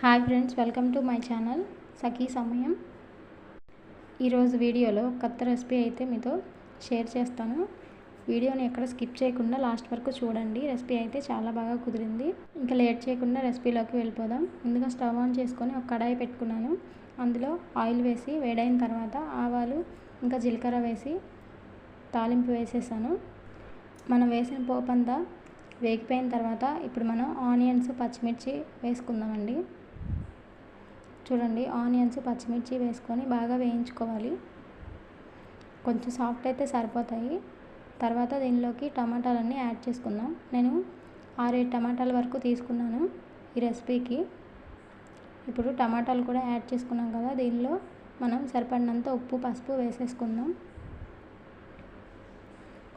Hi friends welcome to my channel Sakhi Samayam. ఈరోజు వీడియోలో కొత్త రెసిపీ అయితే మీతో షేర్ చేస్తాను. వీడియోని ఎక్కడ స్కిప్ చేయకుండా లాస్ట్ వరకు చూడండి. రెసిపీ అయితే చాలా బాగా కుదిరింది. ఇంకా లేట్ చేయకుండా రెసిపీలోకి వెళ్ళిపోదాం. ముందుగా స్టవ్ ఆన్ చేసుకొని ఒక కడాయి పెట్టుకున్నాను. అందులో ఆయిల్ వేసి వేడైన తర్వాత ఆవాలు ఇంకా జీలకర్ర వేసి తాలింపు వేసేసాను. మనం వేసిన పోపంతా అంతా వేగిపోయిన తర్వాత ఇప్పుడు మనం ఆనియన్స్ పచ్చిమిర్చి వేసుకుందామండి. చూడండి ఆనియన్స్ పచ్చిమిర్చి వేసుకొని బాగా వేయించుకోవాలి. కొంచెం సాఫ్ట్ అయితే సరిపోతాయి. తర్వాత దీనిలోకి టమాటాలన్నీ యాడ్ చేసుకుందాం. నేను ఆరేడు టమాటాల వరకు తీసుకున్నాను ఈ రెసిపీకి. ఇప్పుడు టమాటాలు కూడా యాడ్ చేసుకున్నాం కదా దీనిలో మనం సరిపడినంత ఉప్పు పసుపు వేసేసుకుందాం.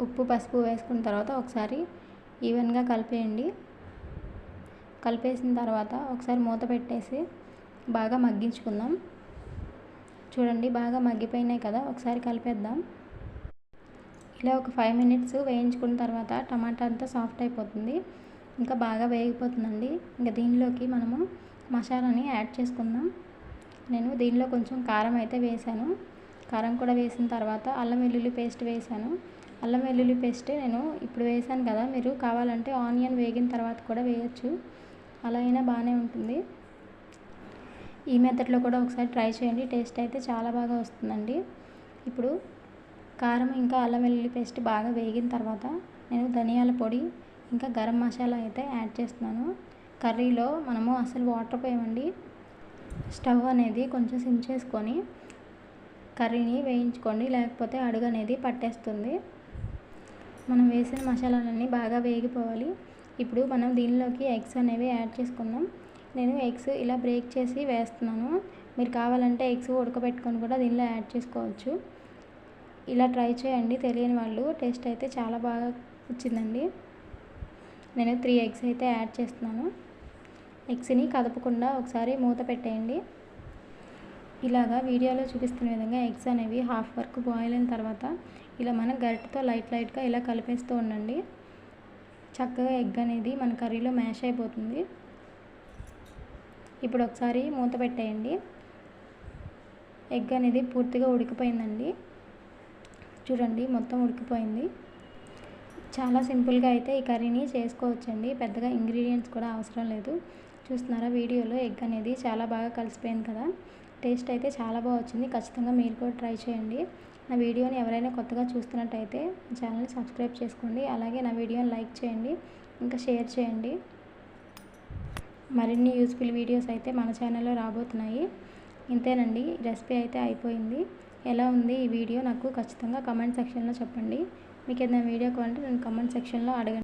ఉప్పు పసుపు వేసుకున్న తర్వాత ఒకసారి ఈవెన్గా కలిపేయండి. కలిపేసిన తర్వాత ఒకసారి మూత పెట్టేసి బాగా మగ్గించుకుందాం. చూడండి బాగా మగ్గిపోయినాయి కదా ఒకసారి కలిపేద్దాం. ఇలా ఒక ఫైవ్ మినిట్స్ వేయించుకున్న తర్వాత టమాటా అంతా సాఫ్ట్ అయిపోతుంది. ఇంకా బాగా వేగిపోతుందండి. ఇంకా దీనిలోకి మనము మసాలాని యాడ్ చేసుకుందాం. నేను దీనిలో కొంచెం కారం అయితే వేసాను కారం కూడా వేసిన తర్వాత అల్లం వెల్లుల్లి పేస్ట్ వేసాను అల్లం వెల్లుల్లి పేస్ట్ నేను ఇప్పుడు వేసాను కదా మీరు కావాలంటే ఆనియన్ వేగిన తర్వాత కూడా వేయచ్చు. అలా అయినా బాగానే ఉంటుంది. ఈ మెథడ్లో కూడా ఒకసారి ట్రై చేయండి. టేస్ట్ అయితే చాలా బాగా వస్తుందండి. ఇప్పుడు కారం ఇంకా అల్లం వెల్లుల్లి పేస్ట్ బాగా వేగిన తర్వాత నేను ధనియాల పొడి ఇంకా గరం మసాలా అయితే యాడ్ చేస్తున్నాను. కర్రీలో మనము అసలు వాటర్ పోయమండి. స్టవ్ అనేది కొంచెం సిమ్ చేసుకొని కర్రీని వేయించుకోండి. లేకపోతే అడుగు అనేది పట్టేస్తుంది. మనం వేసిన మసాలాలన్నీ బాగా వేగిపోవాలి. ఇప్పుడు మనం దీనిలోకి ఎగ్స్ అనేవి యాడ్ చేసుకుందాం. నేను ఎగ్స్ ఇలా బ్రేక్ చేసి వేస్తున్నాను. మీరు కావాలంటే ఎగ్స్ ఉడకబెట్టుకొని కూడా దీనిలో యాడ్ చేసుకోవచ్చు. ఇలా ట్రై చేయండి తెలియని వాళ్ళు. టేస్ట్ అయితే చాలా బాగా వచ్చిందండి. నేను త్రీ ఎగ్స్ అయితే యాడ్ చేస్తున్నాను. ఎగ్స్ని కదపకుండా ఒకసారి మూత పెట్టేయండి. ఇలాగా వీడియోలో చూపిస్తున్న విధంగా ఎగ్స్ అనేవి హాఫ్ వరకు బాయిల్ అయిన తర్వాత ఇలా మనం గరిటతో లైట్ లైట్గా ఇలా కలిపేస్తూ ఉండండి. చక్కగా ఎగ్ అనేది మన కర్రీలో మ్యాష్ అయిపోతుంది. ఇప్పుడు ఒకసారి మూత పెట్టేయండి. ఎగ్ అనేది పూర్తిగా ఉడికిపోయిందండి. చూడండి మొత్తం ఉడికిపోయింది. చాలా సింపుల్గా అయితే ఈ కర్రీని చేసుకోవచ్చండి. పెద్దగా ఇంగ్రీడియంట్స్ కూడా అవసరం లేదు. చూస్తున్నారా వీడియోలో ఎగ్ అనేది చాలా బాగా కలిసిపోయింది కదా. టేస్ట్ అయితే చాలా బాగా వచ్చింది. ఖచ్చితంగా మీరు కూడా ట్రై చేయండి. నా వీడియోని ఎవరైనా కొత్తగా చూస్తున్నట్టయితే ఛానల్ని సబ్స్క్రైబ్ చేసుకోండి. అలాగే నా వీడియోని లైక్ చేయండి. ఇంకా షేర్ చేయండి. మరిన్ని యూస్ఫుల్ వీడియోస్ అయితే మన ఛానల్లో రాబోతున్నాయి. ఇంతేనండి రెసిపీ అయితే అయిపోయింది. ఎలా ఉంది ఈ వీడియో నాకు ఖచ్చితంగా కమెంట్ సెక్షన్లో చెప్పండి. మీకు ఏదైనా వీడియో కావాలంటే నేను కమెంట్ సెక్షన్లో అడగండి.